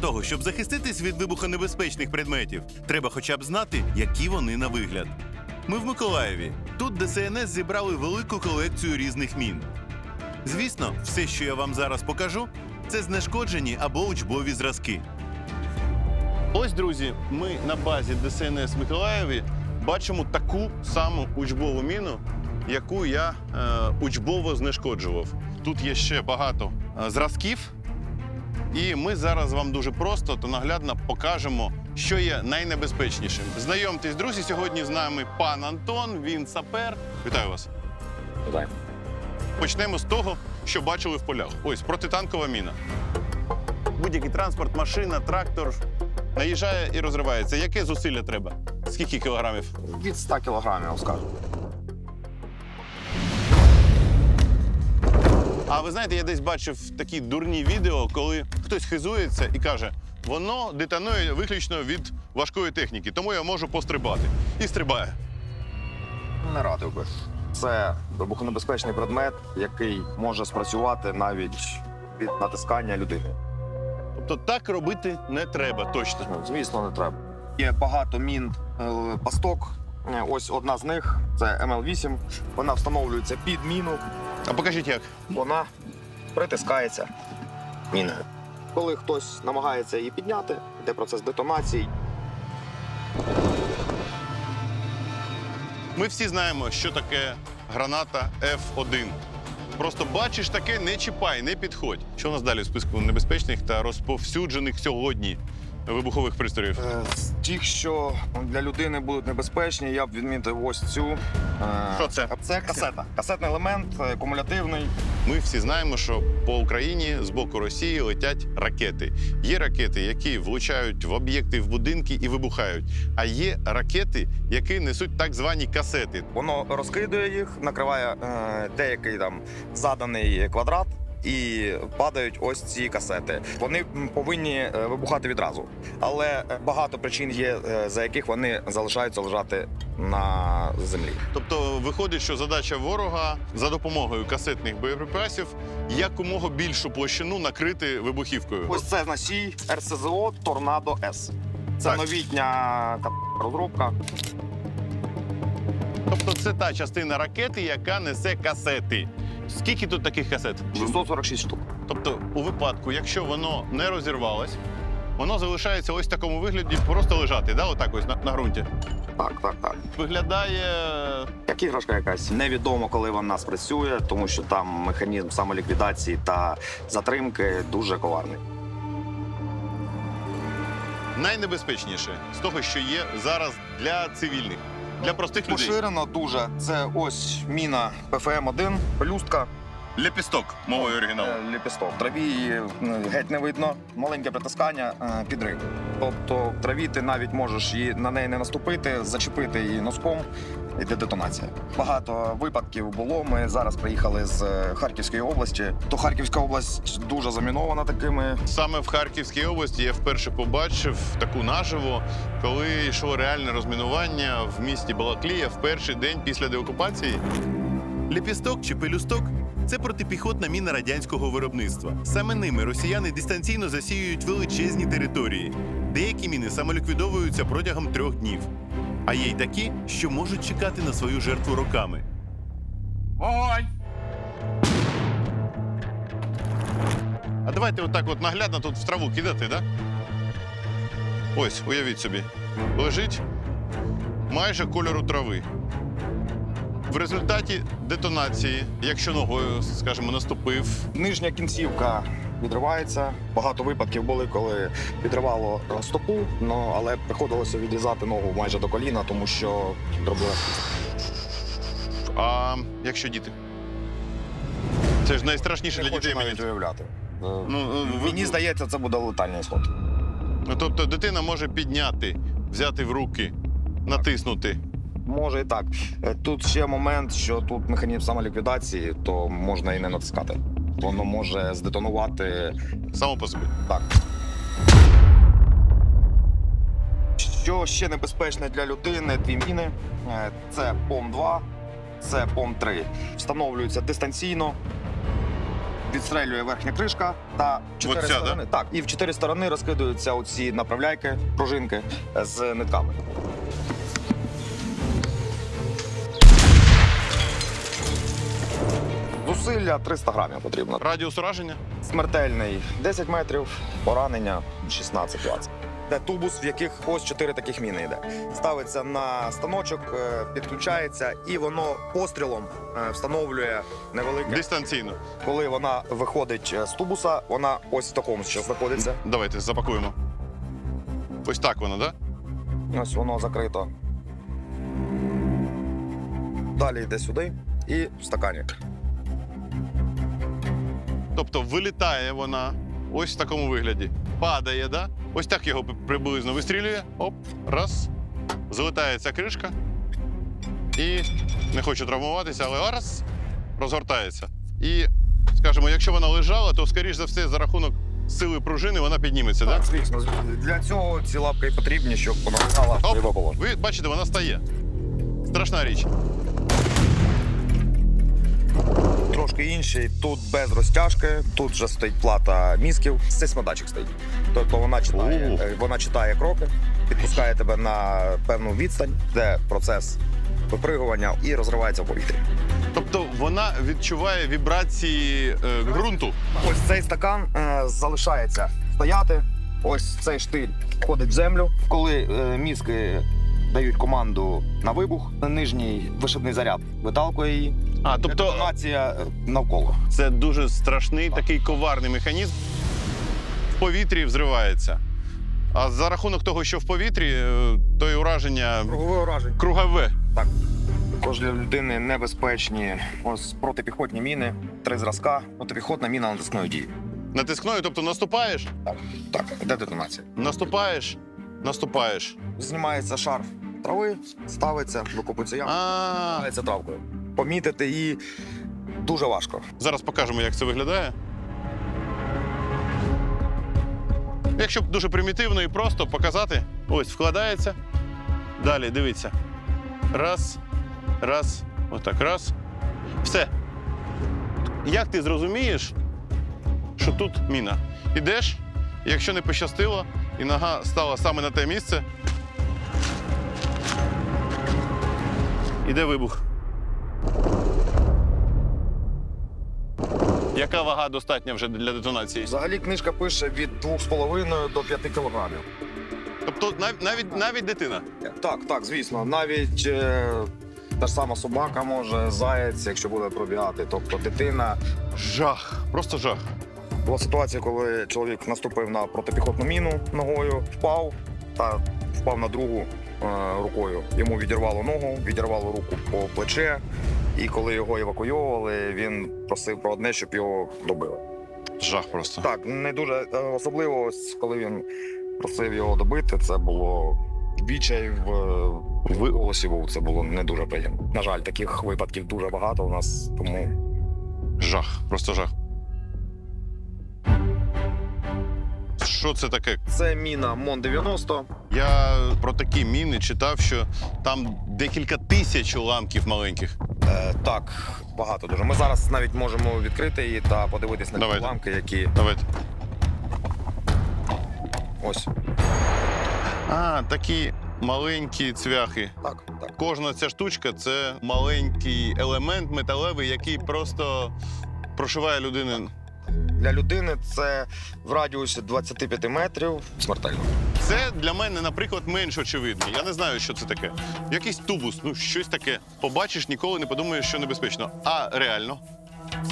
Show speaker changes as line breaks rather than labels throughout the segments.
того, щоб захиститись від вибухонебезпечних предметів, треба хоча б знати, які вони на вигляд. Ми в Миколаєві. Тут ДСНС зібрали велику колекцію різних мін. Звісно, все, що я вам зараз покажу, це знешкоджені або учбові зразки. Ось, друзі, ми на базі ДСНС Миколаєві бачимо таку саму учбову міну, яку я е, учбово знешкоджував. Тут є ще багато е, зразків, і ми зараз вам дуже просто та наглядно покажемо, що є найнебезпечнішим. Знайомтесь, друзі, сьогодні з нами пан Антон, він сапер. Вітаю вас.
Вітаю.
Почнемо з того, що бачили в полях. Ось протитанкова міна. Будь-який транспорт, машина, трактор наїжджає і розривається. Яке зусилля треба? Скільки кілограмів?
Від 100 кілограмів, скажу.
А ви знаєте, я десь бачив такі дурні відео, коли хтось хизується і каже: воно детонує виключно від важкої техніки, тому я можу пострибати. І стрибає.
Не радив би. Це вибухонебезпечний предмет, який може спрацювати навіть від натискання людини.
Тобто так робити не треба точно.
Ну, Звісно, не треба. Є багато мін е, пасток. Е, Ось одна з них це МЛ-8. Вона встановлюється під міну.
А покажіть як.
Вона притискається міною. Коли хтось намагається її підняти, йде процес детонації.
Ми всі знаємо, що таке граната F1. Просто бачиш таке, не чіпай, не підходь. Що у нас далі в списку небезпечних та розповсюджених сьогодні вибухових пристроїв?
Е, З тих, що для людини будуть небезпечні, я б відмітив ось цю. Е,
Що це?
Це касета. Касетний елемент, е, кумулятивний.
Ми всі знаємо, що по Україні з боку Росії летять ракети. Є ракети, які влучають в об'єкти, в будинки і вибухають. А є ракети, які несуть так звані касети.
Воно розкидує їх, накриває е, деякий там заданий квадрат. І падають ось ці касети. Вони повинні е, вибухати відразу, але е, багато причин є, е, за яких вони залишаються лежати на землі.
Тобто виходить, що задача ворога за допомогою касетних боєприпасів якомога більшу площину накрити вибухівкою.
Ось це носій РСЗО Торнадо С. Це
Так.
новітня ка- розробка.
Тобто це та частина ракети, яка несе касети. Скільки тут таких касет?
646 штук.
Тобто, у випадку, якщо воно не розірвалось, воно залишається ось в такому вигляді, просто лежати, да? отак ось на, на ґрунті.
Так, так, так.
Виглядає
Як іграшка якась. Невідомо, коли вона спрацює, тому що там механізм самоліквідації та затримки дуже коварний.
найнебезпечніше з того, що є зараз для цивільних, для простих людей.
Поширено дуже. Це ось міна ПФМ-1, пелюстка,
Лепісток мовою оригіналу.
Лепісток. Траві її геть не видно. Маленьке притискання, е, підрив. Тобто в траві ти навіть можеш її на неї не наступити, зачепити її носком. Іде детонація. Багато випадків було. Ми зараз приїхали з е, Харківської області. То Харківська область дуже замінована такими
Саме в Харківській області я вперше побачив таку наживо, коли йшло реальне розмінування в місті Балаклія в перший день після деокупації. Ліпісток чи пелюсток це протипіхотна міна радянського виробництва. Саме ними росіяни дистанційно засіюють величезні території. Деякі міни самоліквідовуються протягом трьох днів. А є й такі, що можуть чекати на свою жертву роками.
Вогонь!
А давайте отак от наглядно тут в траву кидати, да? Ось, уявіть собі. Лежить майже кольору трави. В результаті детонації, якщо ногою, скажімо, наступив,
Нижня кінцівка відривається. Багато випадків були, коли відривало е, стопу, ну але приходилося відрізати ногу майже до коліна, тому що дробила
а якщо діти. Це ж найстрашніше для дітей.
навіть
Мені.
уявляти. Е,
Ну, ви-
Мені здається, це буде летальний ісход.
Ну, тобто дитина може підняти, взяти в руки, натиснути.
Може і так. Е, Тут ще момент, що тут механізм самоліквідації, то можна і не натискати. Воно може здетонувати
Само по собі.
так. Що ще небезпечне для людини, дві міни. Е, Це ПОМ-2, це ПОМ-3. Встановлюються дистанційно. відстрелює верхня кришка та чотири
Оця, да?
Так, і в чотири сторони розкидаються оці направляйки, пружинки з нитками. Зусилля 300 грамів потрібно.
Радіус ураження?
Смертельний 10 метрів, поранення 16-20. Це тубус, в яких ось чотири таких міни йде. Ставиться на станочок, е, підключається, і воно пострілом е, встановлює невелике.
Дистанційно.
Коли вона виходить е, з тубуса, вона ось в такому ще знаходиться.
Давайте запакуємо. Ось так воно, так? Да?
Ось воно закрито. Далі йде сюди і в стакані.
Тобто вилітає вона ось в такому вигляді. Падає, да? Ось так його приблизно вистрілює. Оп, раз. Залетає ця кришка. І не хочу травмуватися, але раз розгортається. І, скажімо, якщо вона лежала, то, скоріш за все, за рахунок сили пружини вона підніметься, так?
Так, звісно. Для цього ці лапки і потрібні, щоб вона стала
Оп. Ви бачите, вона стає. Страшна річ.
Трошки інший. Тут без розтяжки, тут вже стоїть плата мізків, сейсмодатчик стоїть. Тобто вона читає, е, вона читає кроки, підпускає тебе на певну відстань, де процес випригування і розривається в повітрі.
Тобто вона відчуває вібрації е, ґрунту.
Ось цей стакан е, залишається стояти. Ось цей штиль входить в землю. Коли е, мізки дають команду на вибух, нижній вишибний заряд виталкує її.
А, тобто
Детонація навколо.
Це дуже страшний такий коварний механізм. В повітрі взривається. А за рахунок того, що в повітрі, е, то й ураження
Кругове ураження.
кругове.
Також для людини небезпечні ось протипіхотні міни, три зразка, протипіхотна міна натискної дії.
Натискною, тобто наступаєш,
Так, де детонація?
наступаєш, наступаєш.
Знімається шарф трави, ставиться, викопується яма,
А,
ставиться травкою. Помітити її дуже важко.
зараз покажемо, як це виглядає. Якщо дуже примітивно і просто показати, ось вкладається. Далі дивіться. Раз, раз, отак, раз. Все. Як ти зрозумієш, що тут міна? Ідеш, якщо не пощастило, і нога стала саме на те місце. Іде вибух. Яка вага достатня вже для детонації?
Взагалі книжка пише від 2,5 до 5 кілограмів.
Тобто нав- навіть, навіть дитина.
Так, так, звісно. Навіть е, та ж сама собака може, заяць, якщо буде пробігати. Тобто дитина.
Жах, просто жах.
Була ситуація, коли чоловік наступив на протипіхотну міну ногою, впав та впав на другу е, рукою. Йому відірвало ногу, відірвало руку по плече. І коли його евакуйовували, він просив про одне, щоб його добили.
Жах просто.
Так, не дуже е, особливо, ось коли він просив його добити, це було відчай в, в голосі був. Це було не дуже приємно. На жаль, таких випадків дуже багато у нас, тому
Жах, просто жах. Що це таке?
це міна Мон 90
Я про такі міни читав, що там декілька тисяч уламків маленьких.
Е, так, багато дуже. Ми зараз навіть можемо відкрити її та подивитись на ті
Давайте.
ламки, які
Давайте.
ось
А, такі маленькі цвяхи.
так, так.
Кожна ця штучка це маленький елемент металевий, який просто прошиває людину.
Для людини це в радіусі 25 метрів смертельно.
Це для мене, наприклад, менш очевидно. Я не знаю, що це таке. Якийсь тубус, ну щось таке. Побачиш, ніколи не подумаєш, що небезпечно. А реально.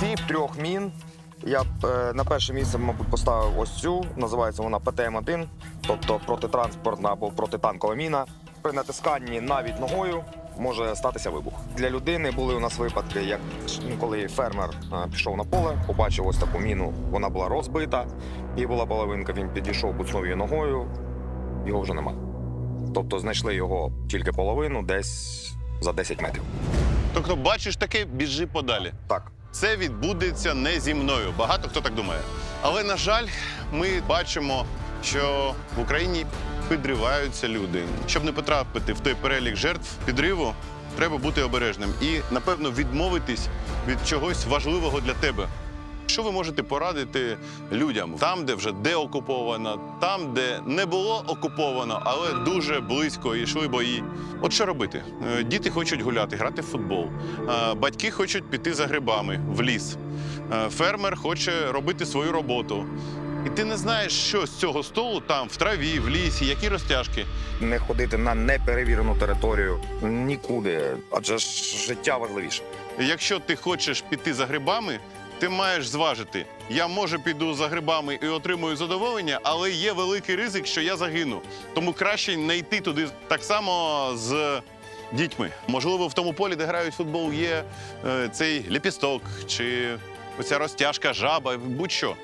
Ці трьох мін я б е, на перше місце, мабуть, поставив ось цю. Називається вона ПТМ-1, тобто протитранспортна або протитанкова міна. При натисканні навіть ногою може статися вибух. Для людини були у нас випадки, як ну, коли фермер пішов на поле, побачив ось таку міну, вона була розбита, і була половинка. Він підійшов, буцнув її ногою, його вже нема. Тобто знайшли його тільки половину, десь за 10 метрів.
Тобто, бачиш таке, біжи подалі.
Так,
Це відбудеться не зі мною. Багато хто так думає. Але на жаль, ми бачимо, що в Україні підриваються люди. Щоб не потрапити в той перелік жертв підриву, треба бути обережним і, напевно, відмовитись від чогось важливого для тебе. Що ви можете порадити людям там, де вже деокуповано, там, де не було окуповано, але дуже близько йшли бої? От що робити? Е, Діти хочуть гуляти, грати в футбол. Е, Батьки хочуть піти за грибами в ліс. Е, Фермер хоче робити свою роботу. І ти не знаєш, що з цього столу там, в траві, в лісі, які розтяжки.
Не ходити на неперевірену територію нікуди, адже ж життя важливіше.
Якщо ти хочеш піти за грибами, ти маєш зважити. Я може піду за грибами і отримую задоволення, але є великий ризик, що я загину. Тому краще не йти туди так само з дітьми. Можливо, в тому полі, де грають футбол, є е, цей ліпісток чи оця розтяжка, жаба, будь-що.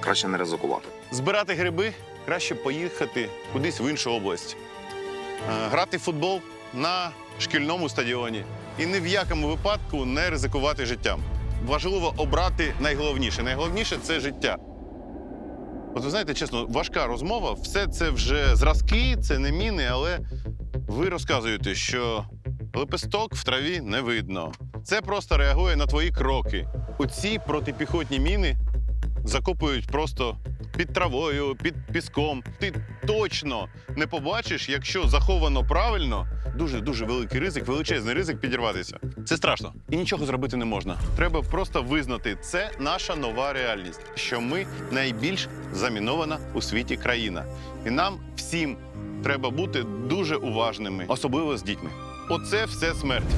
Краще не ризикувати.
Збирати гриби краще поїхати кудись в іншу область. Е, Грати в футбол на шкільному стадіоні. І ні в якому випадку не ризикувати життям. Важливо обрати найголовніше. Найголовніше це життя. От ви знаєте, чесно, важка розмова, все це вже зразки, це не міни, але ви розказуєте, що лепесток в траві не видно. Це просто реагує на твої кроки. Оці протипіхотні міни закопують просто під травою, під піском. Ти точно не побачиш, якщо заховано правильно. Дуже дуже великий ризик, величезний ризик підірватися. Це страшно і нічого зробити не можна. Треба просто визнати, це наша нова реальність, що ми найбільш замінована у світі країна, і нам всім треба бути дуже уважними, особливо з дітьми. Оце все смерть.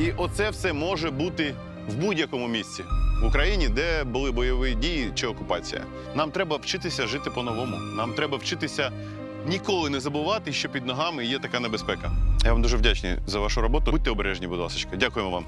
І оце все може бути в будь-якому місці в Україні, де були бойові дії чи окупація. Нам треба вчитися жити по-новому. Нам треба вчитися ніколи не забувати, що під ногами є така небезпека. Я вам дуже вдячний за вашу роботу. Будьте обережні, будь ласка. Дякуємо вам.